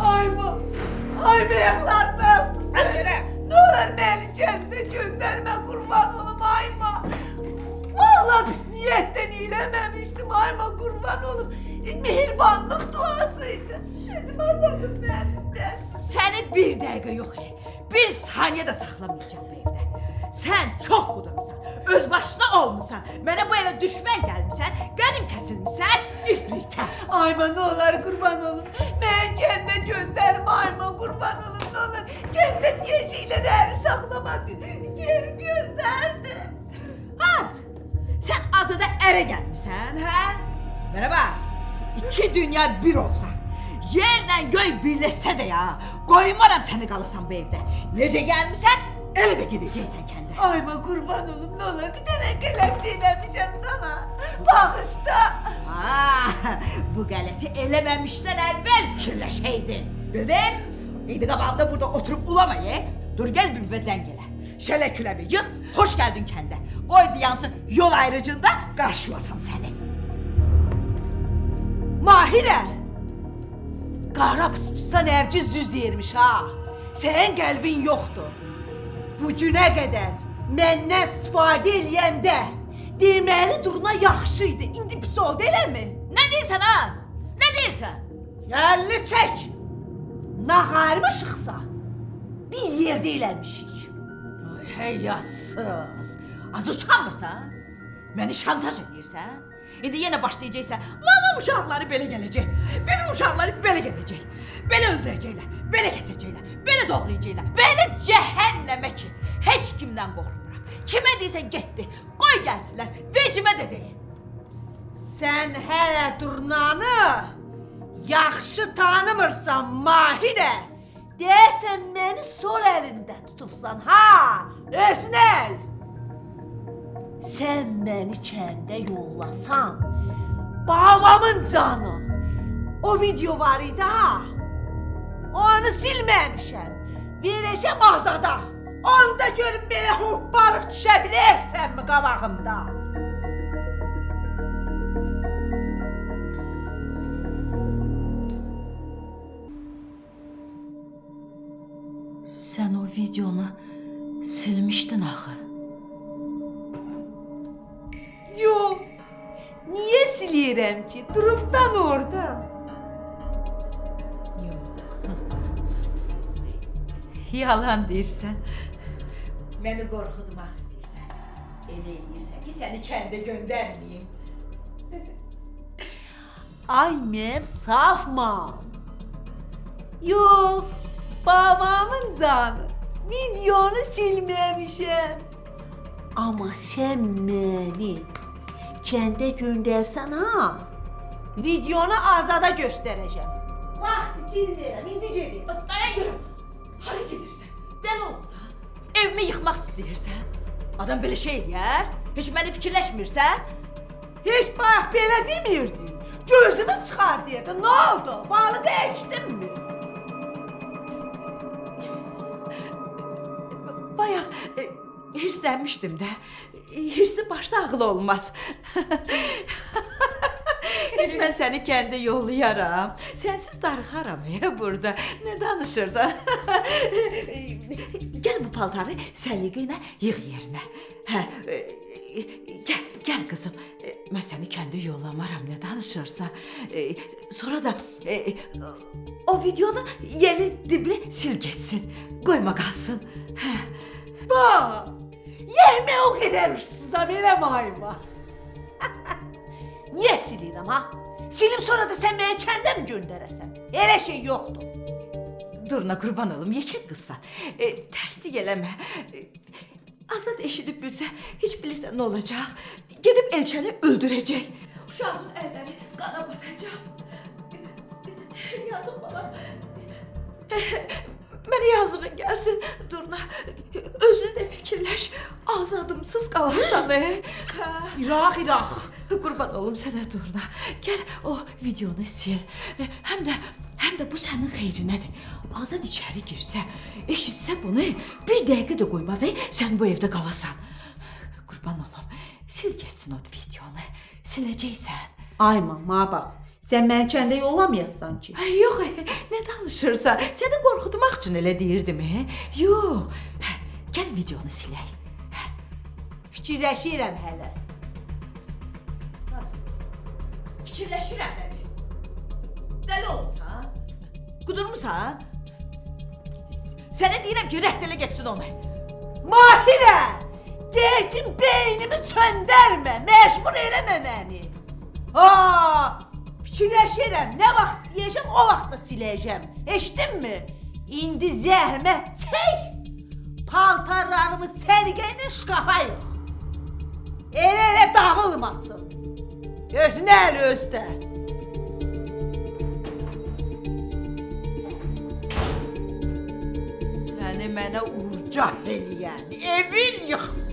Ayma. Ay bıyıklarım. Ne olur beni cennete gönderme kurban olum ayma. Vallahi biz niyetten iyilememiştim ayma kurban olum. Mihribanlık duasıydı. Dedim azadım beni de. Seni bir dakika yok he. Bir saniye de saklamayacağım bu evde. Sen çok kudurmusan, öz başına olmuşsan, bana bu eve düşman gelmişsen, benim kesilmişsen, üfrite. Ayma ne olur kurban olum. Ben cennet gönderme ayma kurban olum ne olur. Cennet yeşiyle her saklamak geri gönderdi. Az. Sen azada ere gelmişsen ha? Bana bak. İki dünya bir olsa. Yerden göy birleşse de ya. Koymaram seni kalısan bu evde. Nece gelmişsen öyle de gideceksen kendi. Ayma kurban olum ne olur bir tane kelep dilemişim sana. Bağışta. Ha, bu galeti elememişten evvel fikirleşeydin. Bildin? İyiydi kabağımda burada oturup ulama ye. Dur gel bir ve zengele. Şöyle külemi yık, hoş geldin kendi. Koy diyansın yol ayrıcında karşılasın seni. Mahire. Kara pıspıstan erciz düz deyirmiş ha. Senin kalbin yoktu. Bu güne kadar menden istifadə eləyəndə deməli duruna yaxşıydı. İndi pis oldu eləmi? Ne diyorsun az? Ne diyorsun? Əlli çək. Nağarmışıqsa bir yerdə eləmişik. Ay heyyasız. Az utanmırsan? Beni şantaj edirsən? İndi yenə başlayacaqsan. Mama uşaqları belə gələcək. Benim uşaqları belə gələcək. Belə öldürəcəklər, belə kəsəcəklər, belə doğrayacaqlar. Belə cəhənnəmə ki, heç kimdən qorxmuram. Kimə deyirsən getdi. Qoy gəlsinlər. Vecimə də deyin. Sən hələ durnanı yaxşı tanımırsan Mahirə. Deyəsən məni sol əlində tutubsan ha? Özünəl. Sən məni kəndə yollasan, babamın canı. O video var idi ha? Onu silməmişəm. Verəcəm azada. Onda görüm belə hoppanıb düşə bilərsənmi qabağımda? Sən o videonu silmişdin axı. Yok. Niye silirəm ki? Durubdan orada. Yalan deyirsən. Məni qorxutmaq istəyirsən. Elə eləyirsən ki, səni kəndə göndərməyim. Ay mənim safmam. Yok. Babamın canı. Videonu silməmişəm. Amma sən məni kəndə göndərsən ha? Videonu azada göstərəcəm. Vaxt itirmirəm, indi gedin. Bax, dayan görüm. Hara gedirsən? Dəli olmusan? Evimi yıxmaq istəyirsən? Adam belə şey eləyər? Heç məni fikirləşmirsən? Heç bax belə demirdin. Gözümü çıxar deyirdi. Ne oldu? Falı dəyişdin mi? Bayaq e, hirslənmişdim də. Hirsi başda ağıl olmaz. Heç mən səni kəndə yollayaram. Sənsiz darıxaram ya burada. Nə danışırsan? gəl bu paltarı səliqə ilə yığ yerinə. Hə, e, e, gəl, gəl qızım. E, Mən səni kəndə yollamaram. Nə danışırsan? E, Sonra da e, o videonu yeri dibli sil getsin. Qoyma qalsın. Hə. Bak. Yeme o kadar uçsuzam elə mayma. Niye silirəm ha? Silib sonra da sən məni kəndə mi göndərəsən? Elə şey yoxdur. Durna qurban olum, yekə qızsan. E, tərslik eləmə. E, Azad eşidib bilsə, heç bilirsən nə olacaq? Gedib Elçəni öldürəcək. Uşağın əlləri qana batacaq. Yazıq balam. Mənə yazığın gəlsin, Durna. Özünü də fikirləş. Azadımsız qalarsan, e. İraq, İraq. Qurban olum sənə Durna. Gəl o videonu sil. E, Həm də həm də bu sənin xeyrinədir. Azad içəri girsə, eşitsə bunu bir dəqiqə də qoymaz, sən bu evdə qalasan. Qurban olum. Sil getsin o videonu. Siləcəksən. Ay mama bax. Sən məni kəndə yollamayasan ki. Ay, yox, nə danışırsan? Səni qorxutmaq üçün elə deyirdim, hə? Yox. Gəl videonu silək. Fikirləşirəm hələ. Fikirləşirəm dedi. Dəli olmusan? Qudurmusan? Sənə deyirəm ki, rədd elə getsin onu. Mahirə! Deyətim beynimi çöndərmə, məcbur eləmə məni. Ha! Fikirləşirəm, nə vaxt istəyəcəm, o vaxt da siləcəm. Eşitdinmi? İndi zəhmət çək. Paltarlarımı səliqə ilə şkafa yığ. Elə-elə dağılmasın. Əl özdə. Səni mənə urcah eləyən, evin yıxdı.